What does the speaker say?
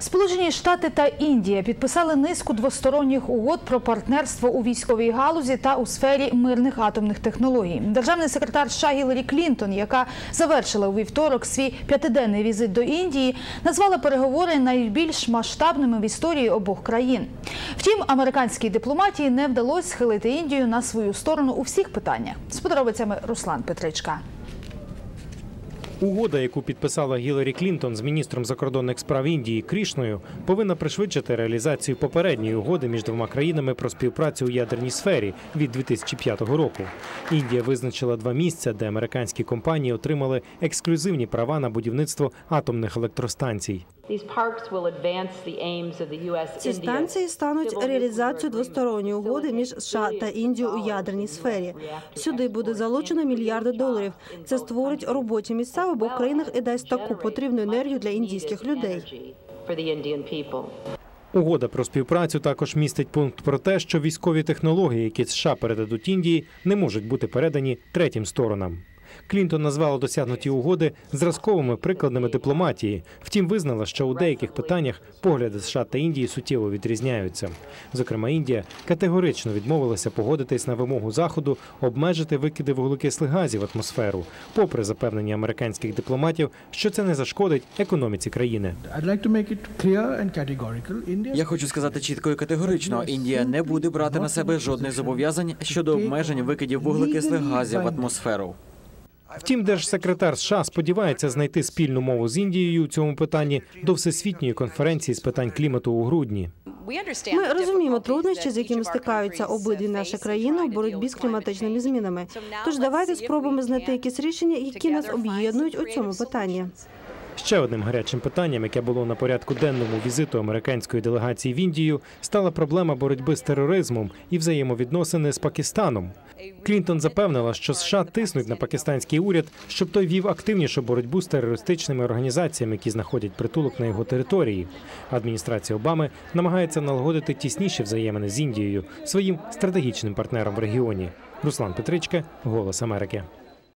Сполучені Штати та Індія підписали низку двосторонніх угод про партнерство у військовій галузі та у сфері мирних атомних технологій. Державний секретар США Гіларі Клінтон, яка завершила у вівторок свій п'ятиденний візит до Індії, назвала переговори найбільш масштабними в історії обох країн. Втім, американській дипломатії не вдалося схилити Індію на свою сторону у всіх питаннях. З подробицями Руслан Петричка. Угода, яку підписала Гіларі Клінтон з міністром закордонних справ Індії Крішною, повинна пришвидшити реалізацію попередньої угоди між двома країнами про співпрацю у ядерній сфері від 2005 року. Індія визначила два місця, де американські компанії отримали ексклюзивні права на будівництво атомних електростанцій. Ці станції стануть реалізацією двосторонньої угоди між США та Індією у ядерній сфері. Сюди буде залучено мільярди доларів. Це створить робочі місця в обох країнах і дасть таку потрібну енергію для індійських людей. Угода про співпрацю також містить пункт про те, що військові технології, які США передадуть Індії, не можуть бути передані третім сторонам. Клінтон назвала досягнуті угоди зразковими прикладами дипломатії. Втім, визнала, що у деяких питаннях погляди США та Індії суттєво відрізняються. Зокрема, Індія категорично відмовилася погодитись на вимогу заходу обмежити викиди вуглекислих газів в атмосферу, попри запевнення американських дипломатів, що це не зашкодить економіці країни. Я хочу сказати чітко і категорично: Індія не буде брати на себе жодних зобов'язань щодо обмежень викидів вуглекислих газів в атмосферу. Втім, держсекретар США сподівається знайти спільну мову з Індією у цьому питанні до всесвітньої конференції з питань клімату у грудні. Ми розуміємо труднощі, з якими стикаються обидві наші країни у боротьбі з кліматичними змінами. Тож давайте спробуємо знайти якісь рішення, які нас об'єднують у цьому питанні. Ще одним гарячим питанням, яке було на порядку денному візиту американської делегації в Індію, стала проблема боротьби з тероризмом і взаємовідносини з Пакистаном. Клінтон запевнила, що США тиснуть на пакистанський уряд, щоб той вів активнішу боротьбу з терористичними організаціями, які знаходять притулок на його території. Адміністрація Обами намагається налагодити тісніші взаємини з Індією, своїм стратегічним партнером в регіоні. Руслан Петричка, Голос Америки.